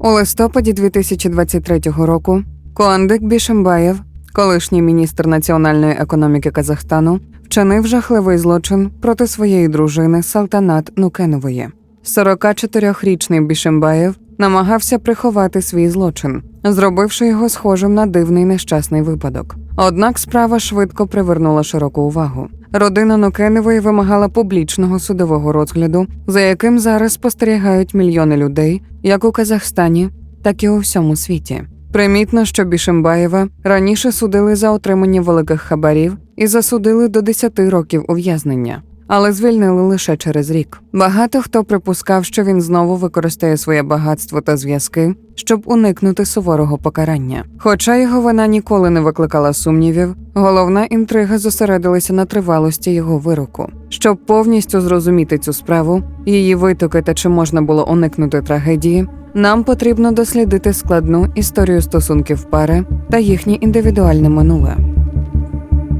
У листопаді 2023 року Куандик Бішембаєв, колишній міністр національної економіки Казахстану, вчинив жахливий злочин проти своєї дружини Салтанат Нукенової. 44-річний Бішембаєв намагався приховати свій злочин, зробивши його схожим на дивний нещасний випадок. Однак справа швидко привернула широку увагу. Родина Нокеневої вимагала публічного судового розгляду, за яким зараз спостерігають мільйони людей, як у Казахстані, так і у всьому світі. Примітно, що Бішембаєва раніше судили за отримання великих хабарів і засудили до 10 років ув'язнення, але звільнили лише через рік. Багато хто припускав, що він знову використає своє багатство та зв'язки, щоб уникнути суворого покарання. Хоча його вина ніколи не викликала сумнівів, головна інтрига зосередилася на тривалості його вироку. Щоб повністю зрозуміти цю справу, її витоки та чи можна було уникнути трагедії, нам потрібно дослідити складну історію стосунків пари та їхнє індивідуальне минуле.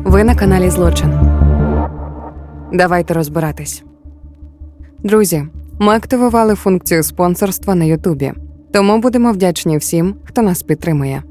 Ви на каналі Злочин. Давайте розбиратись. Друзі, ми активували функцію спонсорства на Ютубі, тому будемо вдячні всім, хто нас підтримує.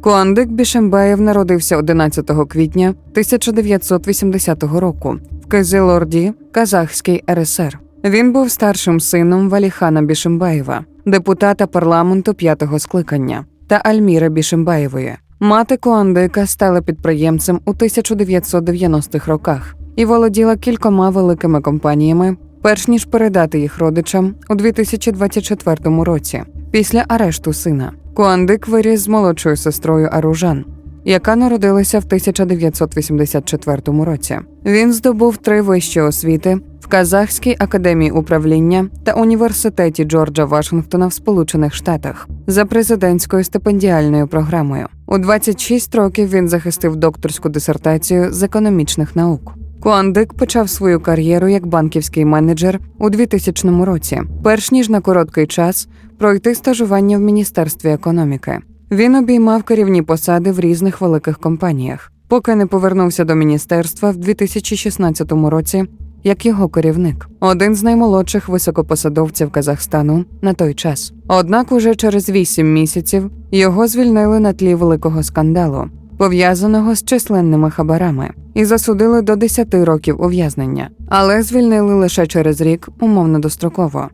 Куандик Бішембаєв народився 11 квітня 1980 року в Кизилорді, Казахський РСР. Він був старшим сином Валіхана Бішембаєва, депутата парламенту п'ятого скликання, та Альміри Бішембаєвої. Мати Куандика стала підприємцем у 1990-х роках і володіла кількома великими компаніями, перш ніж передати їх родичам у 2024 році, після арешту сина. Куандик виріс з молодшою сестрою Аружан, яка народилася в 1984 році. Він здобув три вищі освіти в Казахській академії управління та університеті Джорджа Вашингтона в Сполучених Штатах за президентською стипендіальною програмою. У 26 років він захистив докторську дисертацію з економічних наук. Куандик почав свою кар'єру як банківський менеджер у 2000 році, перш ніж на короткий час пройти стажування в міністерстві економіки. Він обіймав керівні посади в різних великих компаніях, поки не повернувся до міністерства в 2016 році як його керівник, один з наймолодших високопосадовців Казахстану на той час. Однак, уже через вісім місяців його звільнили на тлі великого скандалу, пов'язаного з численними хабарами, і засудили до 10 років ув'язнення, але звільнили лише через рік, умовно достроково.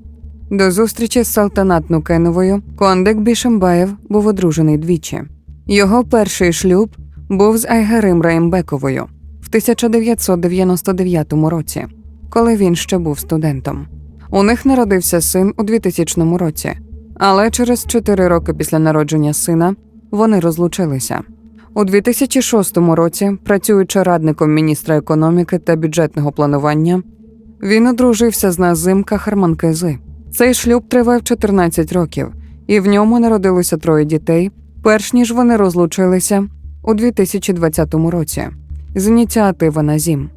До зустрічі з Салтанат Нукеновою Кондик Бішембаєв був одружений двічі. Його перший шлюб був з Айгарим Раємбековою в 1999 році, коли він ще був студентом. У них народився син у 2000 році, але через 4 роки після народження сина вони розлучилися. У 2006 році, працюючи радником міністра економіки та бюджетного планування, він одружився з Назим Кахарманкези. Цей шлюб тривав 14 років, і в ньому народилося троє дітей, перш ніж вони розлучилися у 2020 році з ініціативи Назім.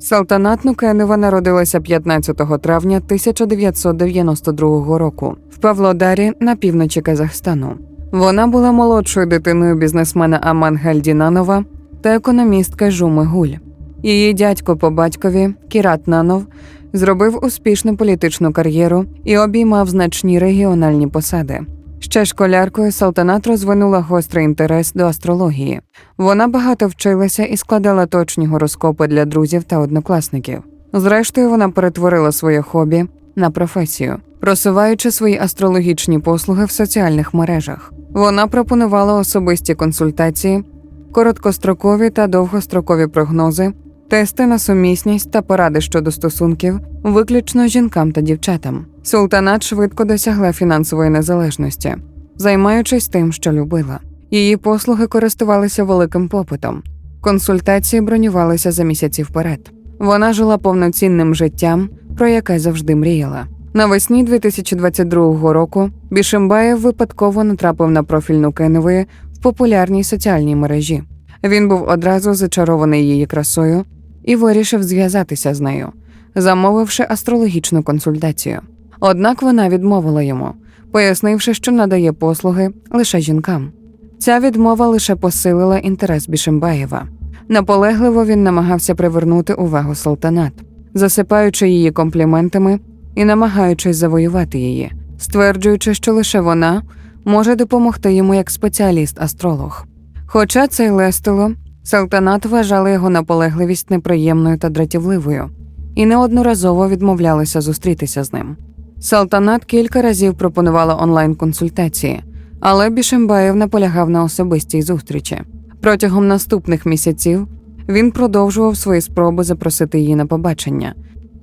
Салтанат Нукенова народилася 15 травня 1992 року в Павлодарі на півночі Казахстану. Вона була молодшою дитиною бізнесмена Аман Гальдінанова та економістка Жуми Гуль. Її дядько по батькові Кірат Нанов зробив успішну політичну кар'єру і обіймав значні регіональні посади. Ще школяркою Салтанат розвинула гострий інтерес до астрології. Вона багато вчилася і складала точні гороскопи для друзів та однокласників. Зрештою, вона перетворила своє хобі на професію, просуваючи свої астрологічні послуги в соціальних мережах. Вона пропонувала особисті консультації, короткострокові та довгострокові прогнози, тести на сумісність та поради щодо стосунків, виключно жінкам та дівчатам. Султанат швидко досягла фінансової незалежності, займаючись тим, що любила. Її послуги користувалися великим попитом. Консультації бронювалися за місяці вперед. Вона жила повноцінним життям, про яке завжди мріяла. Навесні 2022 року Бішембаєв випадково натрапив на профіль Нукенової в популярній соціальній мережі. Він був одразу зачарований її красою і вирішив зв'язатися з нею, замовивши астрологічну консультацію. Однак вона відмовила йому, пояснивши, що надає послуги лише жінкам. Ця відмова лише посилила інтерес Бішембаєва. Наполегливо він намагався привернути увагу султанат, засипаючи її компліментами і намагаючись завоювати її. стверджуючи, що лише вона може допомогти йому як спеціаліст-астролог. Хоча це й лестило, Салтанат вважала його наполегливість неприємною та дратівливою і неодноразово відмовлялися зустрітися з ним. Салтанат кілька разів пропонувала онлайн-консультації, але Бішембаєв наполягав на особистій зустрічі. Протягом наступних місяців він продовжував свої спроби запросити її на побачення,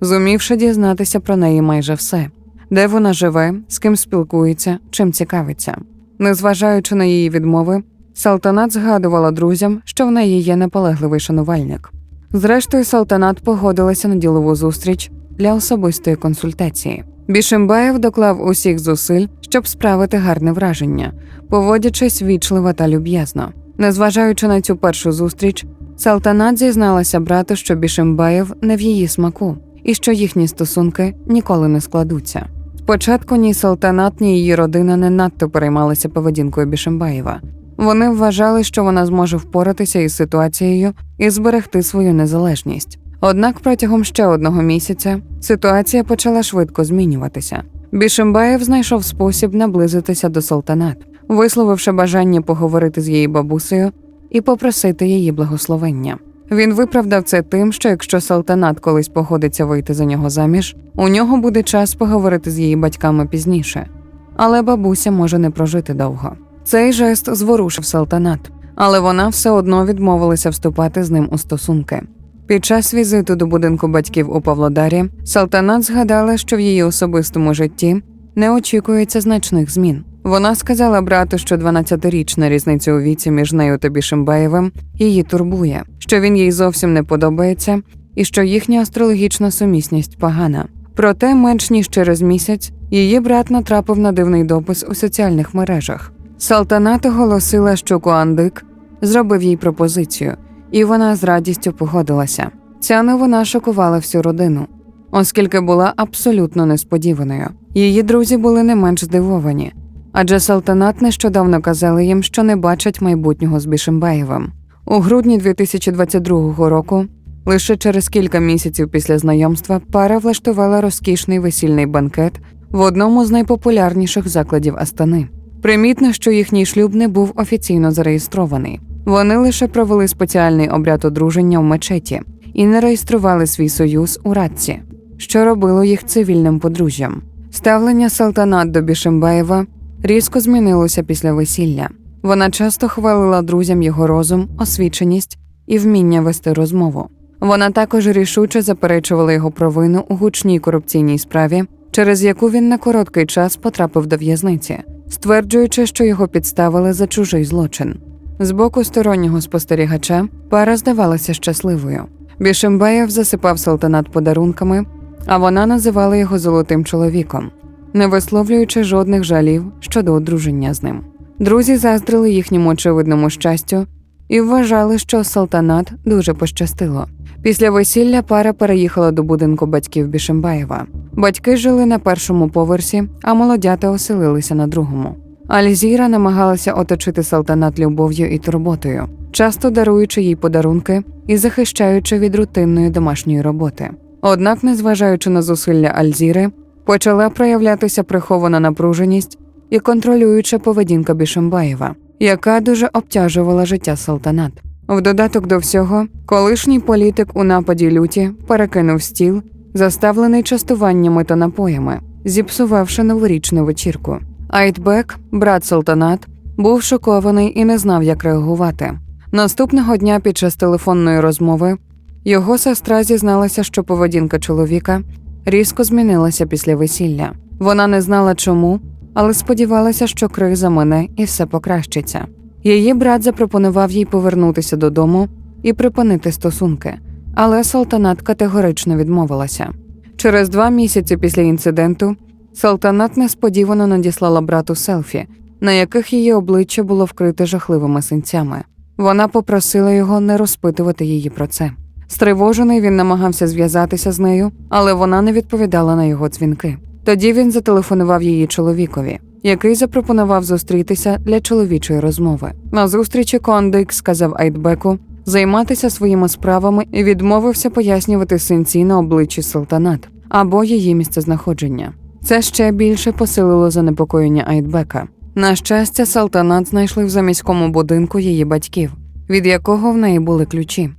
зумівши дізнатися про неї майже все, де вона живе, з ким спілкується, чим цікавиться. Незважаючи на її відмови, Салтанат згадувала друзям, що в неї є наполегливий шанувальник. Зрештою, Салтанат погодилася на ділову зустріч для особистої консультації. Бішембаєв доклав усіх зусиль, щоб справити гарне враження, поводячись вічливо та люб'язно. Незважаючи на цю першу зустріч, Салтанат зізналася брату, що Бішембаєв не в її смаку, і що їхні стосунки ніколи не складуться. Спочатку ні Салтанат, ні її родина не надто переймалися поведінкою Бішембаєва. Вони вважали, що вона зможе впоратися із ситуацією і зберегти свою незалежність. Однак протягом ще одного місяця ситуація почала швидко змінюватися. Бішембаєв знайшов спосіб наблизитися до Салтанат, висловивши бажання поговорити з її бабусею і попросити її благословення. Він виправдав це тим, що якщо Салтанат колись погодиться вийти за нього заміж, у нього буде час поговорити з її батьками пізніше. Але бабуся може не прожити довго. Цей жест зворушив Салтанат, але вона все одно відмовилася вступати з ним у стосунки. Під час візиту до будинку батьків у Павлодарі Салтанат згадала, що в її особистому житті не очікується значних змін. Вона сказала брату, що 12-річна різниця у віці між нею та Бішембаєвим її турбує, що він їй зовсім не подобається, і що їхня астрологічна сумісність погана. Проте, менш ніж через місяць, її брат натрапив на дивний допис у соціальних мережах. Салтанат оголосила, що Куандик зробив їй пропозицію, і вона з радістю погодилася. Ця новина шокувала всю родину, оскільки була абсолютно несподіваною. Її друзі були не менш здивовані, адже Салтанат нещодавно казали їм, що не бачать майбутнього з Бішембаєвим. У грудні 2022 року, лише через кілька місяців після знайомства, пара влаштувала розкішний весільний банкет в одному з найпопулярніших закладів Астани. Примітно, що їхній шлюб не був офіційно зареєстрований. Вони лише провели спеціальний обряд одруження в мечеті і не реєстрували свій союз у Радці, що робило їх цивільним подружжям. Ставлення Салтанат до Бішембаєва різко змінилося після весілля. Вона часто хвалила друзям його розум, освіченість і вміння вести розмову. Вона також рішуче заперечувала його провину у гучній корупційній справі, через яку він на короткий час потрапив до в'язниці, стверджуючи, що його підставили за чужий злочин. З боку стороннього спостерігача пара здавалася щасливою. Бішембаєв засипав салтанат подарунками, а вона називала його золотим чоловіком, не висловлюючи жодних жалів щодо одруження з ним. Друзі заздрили їхньому очевидному щастю і вважали, що Салтанат дуже пощастило. Після весілля пара переїхала до будинку батьків Бішембаєва. Батьки жили на першому поверсі, а молодята оселилися на другому. Альзіра намагалася оточити Салтанат любов'ю і турботою, часто даруючи їй подарунки і захищаючи від рутинної домашньої роботи. Однак, незважаючи на зусилля Альзіри, почала проявлятися прихована напруженість і контролююча поведінка Бішембаєва, яка дуже обтяжувала життя Салтанат. В додаток до всього, колишній політик у нападі люті перекинув стіл, заставлений частуваннями та напоями, зіпсувавши новорічну вечірку. Айтбек, брат Салтанат, був шокований і не знав, як реагувати. Наступного дня під час телефонної розмови його сестра зізналася, що поведінка чоловіка різко змінилася після весілля. Вона не знала чому, але сподівалася, що криза мине і все покращиться. Її брат запропонував їй повернутися додому і припинити стосунки, але Салтанат категорично відмовилася. Через два місяці після інциденту Салтанат несподівано надіслала брату селфі, на яких її обличчя було вкрите жахливими синцями. Вона попросила його не розпитувати її про це. Стривожений він намагався зв'язатися з нею, але вона не відповідала на його дзвінки. Тоді він зателефонував її чоловікові, який запропонував зустрітися для чоловічої розмови. На зустрічі Кондик сказав Айтбеку займатися своїми справами і відмовився пояснювати синці на обличчі Салтанат або її місцезнаходження. Це ще більше посилило занепокоєння Айтбека. На щастя, Салтанат знайшли в заміському будинку її батьків, від якого в неї були ключі.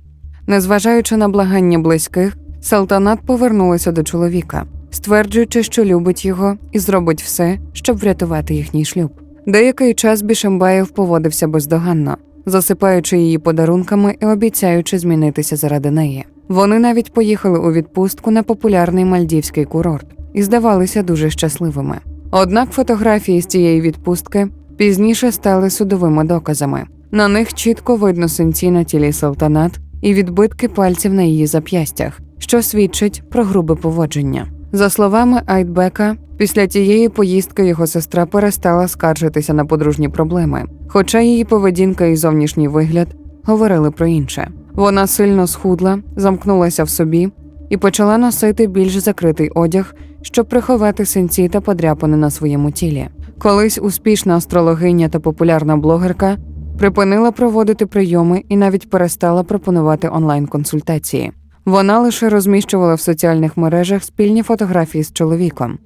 Незважаючи на благання близьких, Салтанат повернулася до чоловіка, стверджуючи, що любить його і зробить все, щоб врятувати їхній шлюб. Деякий час Бішембаєв поводився бездоганно, засипаючи її подарунками і обіцяючи змінитися заради неї. Вони навіть поїхали у відпустку на популярний мальдівський курорт і здавалися дуже щасливими. Однак фотографії з цієї відпустки пізніше стали судовими доказами. На них чітко видно синці на тілі Салтанат і відбитки пальців на її зап'ястях, що свідчить про грубе поводження. За словами Айтбека, після тієї поїздки його сестра перестала скаржитися на подружні проблеми, хоча її поведінка і зовнішній вигляд говорили про інше. Вона сильно схудла, замкнулася в собі і почала носити більш закритий одяг, щоб приховати синці та подряпини на своєму тілі. Колись успішна астрологиня та популярна блогерка припинила проводити прийоми і навіть перестала пропонувати онлайн-консультації. Вона лише розміщувала в соціальних мережах спільні фотографії з чоловіком,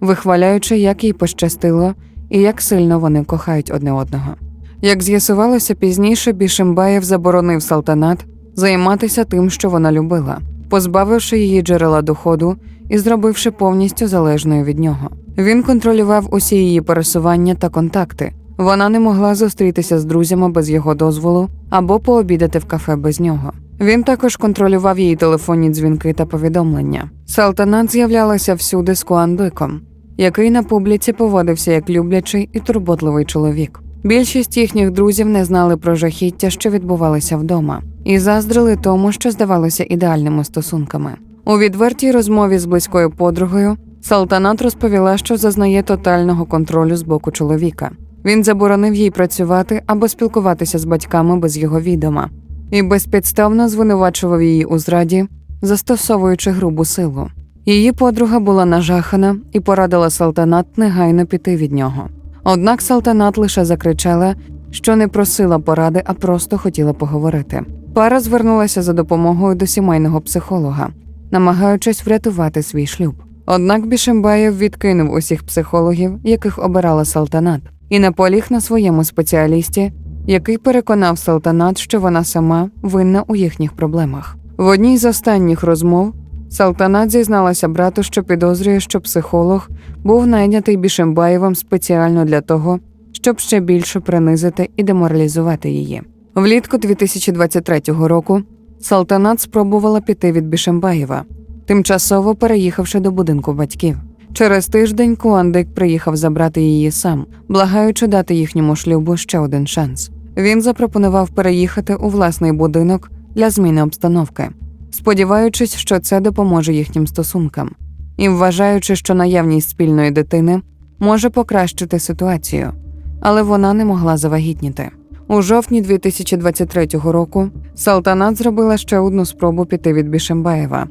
вихваляючи, як їй пощастило і як сильно вони кохають одне одного. Як з'ясувалося пізніше, Бішембаєв заборонив Салтанат займатися тим, що вона любила, позбавивши її джерела доходу і зробивши повністю залежною від нього. Він контролював усі її пересування та контакти. Вона не могла зустрітися з друзями без його дозволу або пообідати в кафе без нього. Він також контролював її телефонні дзвінки та повідомлення. Салтанат з'являлася всюди з Куандиком, який на публіці поводився як люблячий і турботливий чоловік. Більшість їхніх друзів не знали про жахіття, що відбувалися вдома, і заздрили тому, що здавалося ідеальними стосунками. У відвертій розмові з близькою подругою Салтанат розповіла, що зазнає тотального контролю з боку чоловіка. Він заборонив їй працювати або спілкуватися з батьками без його відома, і безпідставно звинувачував її у зраді, застосовуючи грубу силу. Її подруга була нажахана і порадила Салтанат негайно піти від нього. Однак Салтанат лише закричала, що не просила поради, а просто хотіла поговорити. Пара звернулася за допомогою до сімейного психолога, намагаючись врятувати свій шлюб. Однак Бішембаєв відкинув усіх психологів, яких обирала Салтанат, і наполіг на своєму спеціалісті, який переконав Салтанат, що вона сама винна у їхніх проблемах. В одній з останніх розмов Салтанат зізналася брату, що підозрює, що психолог був найнятий Бішембаєвим спеціально для того, щоб ще більше принизити і деморалізувати її. Влітку 2023 року Салтанат спробувала піти від Бішембаєва, тимчасово переїхавши до будинку батьків. Через тиждень Куандик приїхав забрати її сам, благаючи дати їхньому шлюбу ще один шанс. Він запропонував переїхати у власний будинок для зміни обстановки, сподіваючись, що це допоможе їхнім стосункам, і вважаючи, що наявність спільної дитини може покращити ситуацію, але вона не могла завагітніти. У жовтні 2023 року Салтанат зробила ще одну спробу піти від Бішембаєва,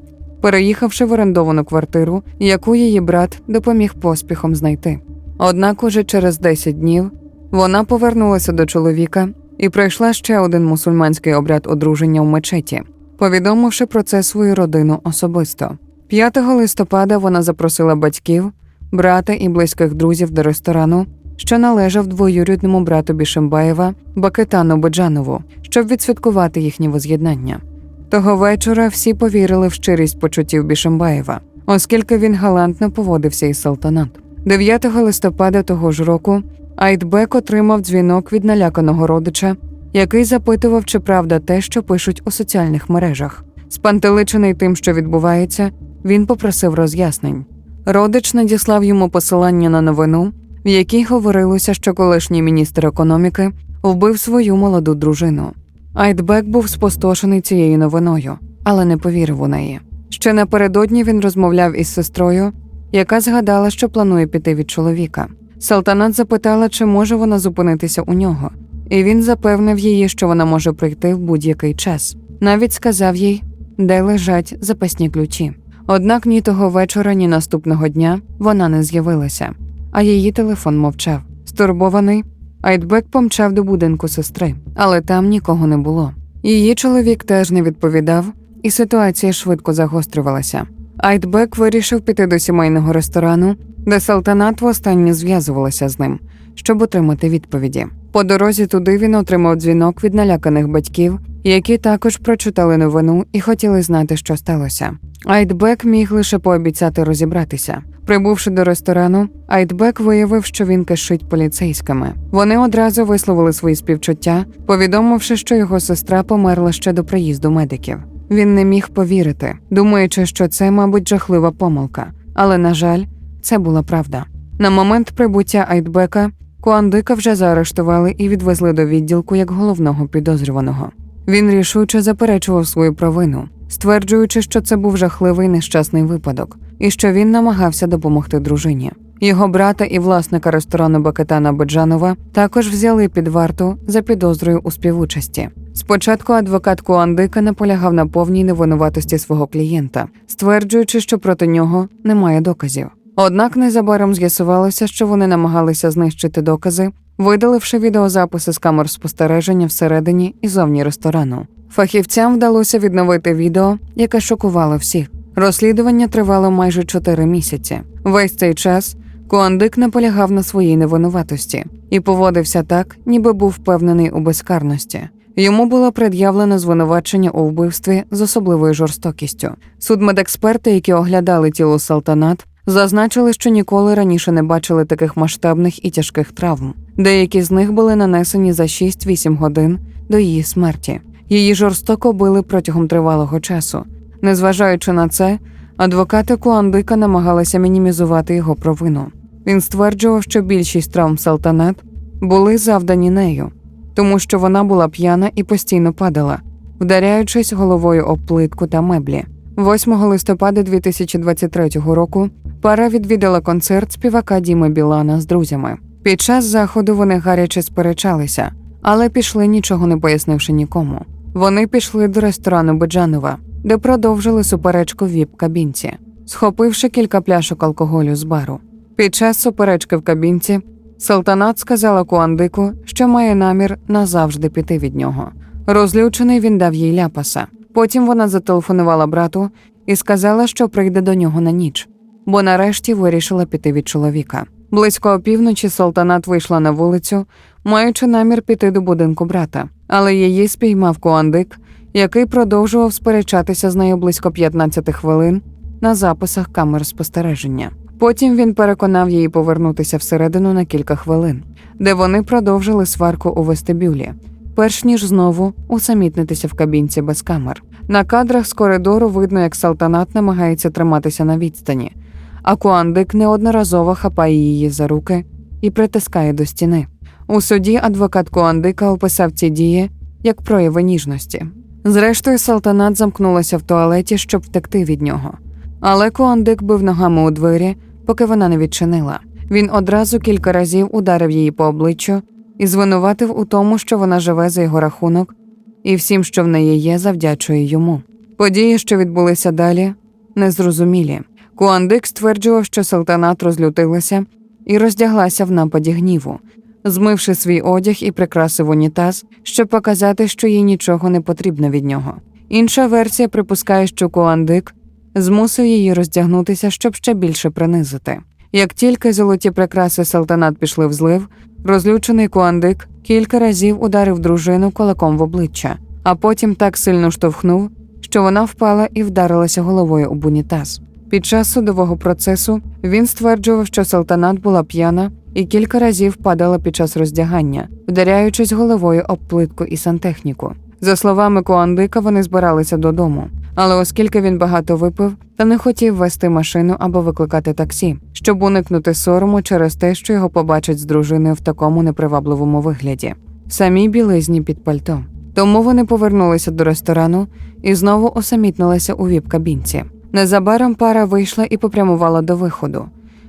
переїхавши в орендовану квартиру, яку її брат допоміг поспіхом знайти. Однак уже через 10 днів вона повернулася до чоловіка і пройшла ще один мусульманський обряд одруження в мечеті, повідомивши про це свою родину особисто. 5 листопада вона запросила батьків, брата і близьких друзів до ресторану, що належав двоюрідному брату Бішембаєва Бакетану Боджанову, щоб відсвяткувати їхнє воз'єднання. Того вечора всі повірили в щирість почуттів Бішембаєва, оскільки він галантно поводився із Салтанат. 9 листопада того ж року Айтбек отримав дзвінок від наляканого родича, який запитував, чи правда те, що пишуть у соціальних мережах. Спантеличений тим, що відбувається, він попросив роз'яснень. Родич надіслав йому посилання на новину, в якій говорилося, що колишній міністр економіки вбив свою молоду дружину. Айтбек був спустошений цією новиною, але не повірив у неї. Ще напередодні він розмовляв із сестрою, яка згадала, що планує піти від чоловіка. Салтанат запитала, чи може вона зупинитися у нього, і він запевнив її, що вона може прийти в будь-який час. Навіть сказав їй, де лежать запасні ключі. Однак ні того вечора, ні наступного дня вона не з'явилася, а її телефон мовчав. Стурбований, Айтбек помчав до будинку сестри, але там нікого не було. Її чоловік теж не відповідав, і ситуація швидко загострювалася. Айтбек вирішив піти до сімейного ресторану де Салтанат востаннє зв'язувалася з ним, щоб отримати відповіді. По дорозі туди він отримав дзвінок від наляканих батьків, які також прочитали новину і хотіли знати, що сталося. Айтбек міг лише пообіцяти розібратися. Прибувши до ресторану, Айтбек виявив, що він кишить поліцейськими. Вони одразу висловили свої співчуття, повідомивши, що його сестра померла ще до приїзду медиків. Він не міг повірити, думаючи, що це, мабуть, жахлива помилка. Але, на жаль, це була правда. На момент прибуття Айтбека Куандика вже заарештували і відвезли до відділку як головного підозрюваного. Він рішуче заперечував свою провину, стверджуючи, що це був жахливий нещасний випадок і що він намагався допомогти дружині. Його брата і власника ресторану Бакетана Беджанова також взяли під варту за підозрою у співучасті. Спочатку адвокат Куандика наполягав на повній невинуватості свого клієнта, стверджуючи, що проти нього немає доказів. Однак незабаром з'ясувалося, що вони намагалися знищити докази, видаливши відеозаписи з камер спостереження всередині і зовні ресторану. Фахівцям вдалося відновити відео, яке шокувало всіх. Розслідування тривало майже чотири місяці. Весь цей час Куандик наполягав на своїй невинуватості і поводився так, ніби був впевнений у безкарності. Йому було пред'явлено звинувачення у вбивстві з особливою жорстокістю. Судмедексперти, які оглядали тіло Салтанат, зазначили, що ніколи раніше не бачили таких масштабних і тяжких травм. Деякі з них були нанесені за 6-8 годин до її смерті. Її жорстоко били протягом тривалого часу. Незважаючи на це, адвокати Куандика намагалися мінімізувати його провину. Він стверджував, що більшість травм Салтанат були завдані нею, тому що вона була п'яна і постійно падала, вдаряючись головою об плитку та меблі. 8 листопада 2023 року пара відвідала концерт співака Діми Білана з друзями. Під час заходу вони гаряче сперечалися, але пішли нічого не пояснивши нікому. Вони пішли до ресторану Беджанова, де продовжили суперечку в віп-кабінці, схопивши кілька пляшок алкоголю з бару. Під час суперечки в кабінці Салтанат сказала Куандику, що має намір назавжди піти від нього. Розлючений він дав їй ляпаса. Потім вона зателефонувала брату і сказала, що прийде до нього на ніч, бо нарешті вирішила піти від чоловіка. Близько опівночі Салтанат вийшла на вулицю, маючи намір піти до будинку брата, але її спіймав Куандик, який продовжував сперечатися з нею близько 15 хвилин на записах камер спостереження. Потім він переконав її повернутися всередину на кілька хвилин, де вони продовжили сварку у вестибюлі, перш ніж знову усамітнитися в кабінці без камер. На кадрах з коридору видно, як Салтанат намагається триматися на відстані, а Куандик неодноразово хапає її за руки і притискає до стіни. У суді адвокат Куандика описав ці дії як прояви ніжності. Зрештою, Салтанат замкнулася в туалеті, щоб втекти від нього. Але Куандик бив ногами у двері, поки вона не відчинила. Він одразу кілька разів ударив її по обличчю і звинуватив у тому, що вона живе за його рахунок, і всім, що в неї є, завдячує йому. Події, що відбулися далі, незрозумілі. Куандик стверджував, що Салтанат розлютилася і роздяглася в нападі гніву, змивши свій одяг і прикрасив унітаз, щоб показати, що їй нічого не потрібно від нього. Інша версія припускає, що Куандик змусив її роздягнутися, щоб ще більше принизити. Як тільки золоті прикраси Салтанат пішли в злив, розлючений Куандик кілька разів ударив дружину кулаком в обличчя, а потім так сильно штовхнув, що вона впала і вдарилася головою об унітаз. Під час судового процесу він стверджував, що Салтанат була п'яна і кілька разів падала під час роздягання, вдаряючись головою об плитку і сантехніку. За словами Куандика, вони збиралися додому, але оскільки він багато випив та не хотів вести машину або викликати таксі, щоб уникнути сорому через те, що його побачать з дружиною в такому непривабливому вигляді, самі білизні під пальто. Тому вони повернулися до ресторану і знову осамітнилися у віп-кабінці. Незабаром пара вийшла і попрямувала до виходу,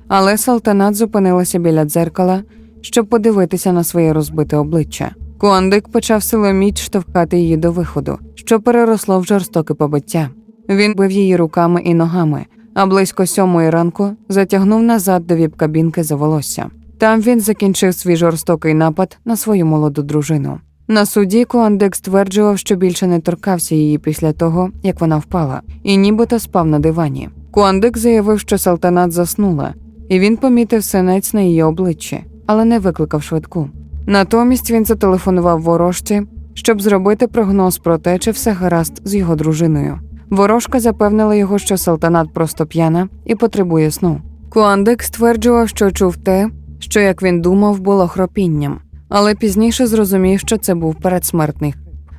але Салтанат зупинилася біля дзеркала, щоб подивитися на своє розбите обличчя. Куандик почав силоміць штовхати її до виходу, що переросло в жорстоке побиття. Він бив її руками і ногами, а близько сьомої ранку затягнув назад до віп-кабінки за волосся. Там він закінчив свій жорстокий напад на свою молоду дружину. На суді Куандик стверджував, що більше не торкався її після того, як вона впала, і нібито спав на дивані. Куандик заявив, що Салтанат заснула, і він помітив синець на її обличчі, але не викликав швидку. Натомість він зателефонував ворожці, щоб зробити прогноз про те, чи все гаразд з його дружиною. Ворожка запевнила його, що салтанат просто п'яна і потребує сну. Куандик стверджував, що чув те, що, як він думав, було хропінням, але пізніше зрозумів, що це був передсмертний.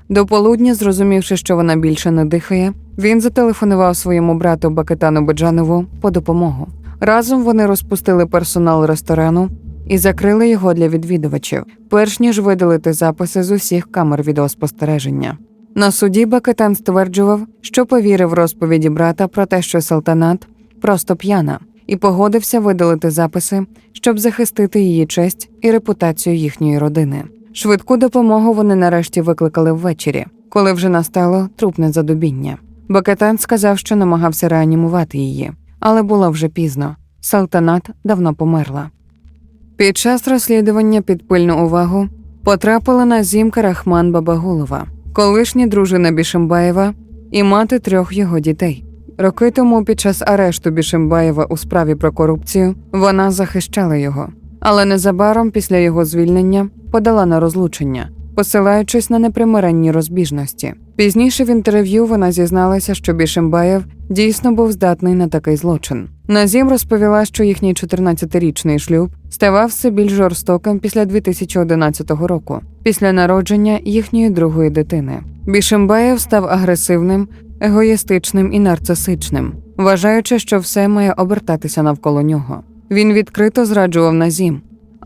До полудня, зрозумівши, що вона більше не дихає, він зателефонував своєму брату Бакетану Беджанову по допомогу. Разом вони розпустили персонал ресторану і закрили його для відвідувачів, перш ніж видалити записи з усіх камер відеоспостереження. На суді Бакетан стверджував, що повірив розповіді брата про те, що Салтанат просто п'яна, і погодився видалити записи, щоб захистити її честь і репутацію їхньої родини. Швидку допомогу вони нарешті викликали ввечері, коли вже настало трупне задубіння. Бакетан сказав, що намагався реанімувати її, але було вже пізно. Салтанат давно померла. Під час розслідування під пильну увагу потрапила Назімка Рахман Бабагулова, колишня дружина Бішимбаєва і мати трьох його дітей. Роки тому, під час арешту Бішимбаєва у справі про корупцію, вона захищала його, але незабаром після його звільнення подала на розлучення, посилаючись на непримиренні розбіжності. Пізніше в інтерв'ю вона зізналася, що Бішимбаєв дійсно був здатний на такий злочин. Назім розповіла, що їхній 14-річний шлюб ставав все більш жорстоким після 2011 року, після народження їхньої другої дитини. Бішимбаєв став агресивним, егоїстичним і нарцисичним, вважаючи, що все має обертатися навколо нього. Він відкрито зраджував Назім,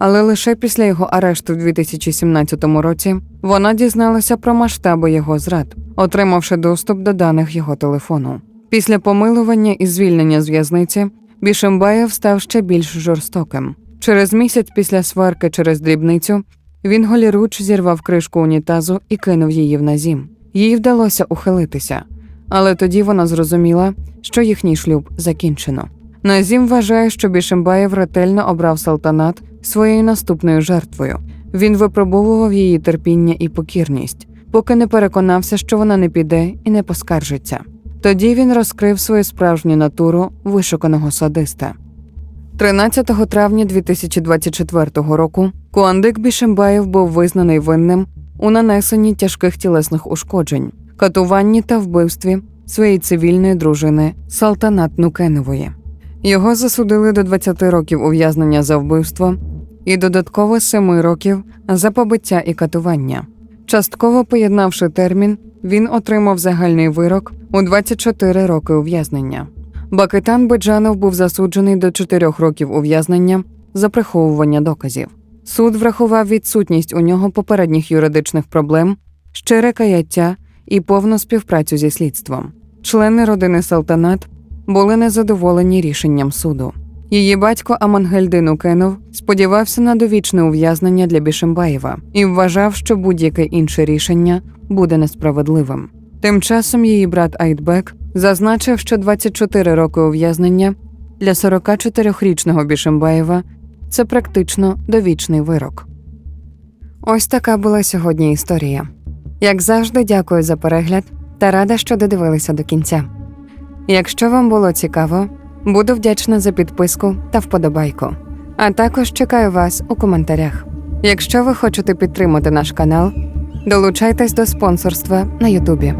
але лише після його арешту в 2017 році вона дізналася про масштаби його зрад, отримавши доступ до даних його телефону. Після помилування і звільнення з в'язниці Бішембаєв став ще більш жорстоким. Через місяць після сварки через дрібницю він голіруч зірвав кришку унітазу і кинув її в назім. Їй вдалося ухилитися, але тоді вона зрозуміла, що їхній шлюб закінчено. Назім вважає, що Бішембаєв ретельно обрав салтанат своєю наступною жертвою. Він випробовував її терпіння і покірність, поки не переконався, що вона не піде і не поскаржиться. Тоді він розкрив свою справжню натуру вишуканого садиста. 13 травня 2024 року Куандик Бішембаєв був визнаний винним у нанесенні тяжких тілесних ушкоджень, катуванні та вбивстві своєї цивільної дружини Салтанат Нукенової. Його засудили до 20 років ув'язнення за вбивство і додатково 7 років за побиття і катування. Частково поєднавши термін, він отримав загальний вирок у 24 роки ув'язнення. Бакитан Беджанов був засуджений до 4 років ув'язнення за приховування доказів. Суд врахував відсутність у нього попередніх юридичних проблем, щире каяття і повну співпрацю зі слідством. Члени родини Салтанат були незадоволені рішенням суду. Її батько Амангельдин Укенов сподівався на довічне ув'язнення для Бішембаєва і вважав, що будь-яке інше рішення буде несправедливим. Тим часом її брат Айтбек зазначив, що 24 роки ув'язнення для 44-річного Бішембаєва це практично довічний вирок. Ось така була сьогодні історія. Як завжди, дякую за перегляд та рада, що додивилися до кінця. Якщо вам було цікаво, буду вдячна за підписку та вподобайку. А також чекаю вас у коментарях. Якщо ви хочете підтримати наш канал, долучайтесь до спонсорства на Ютубі.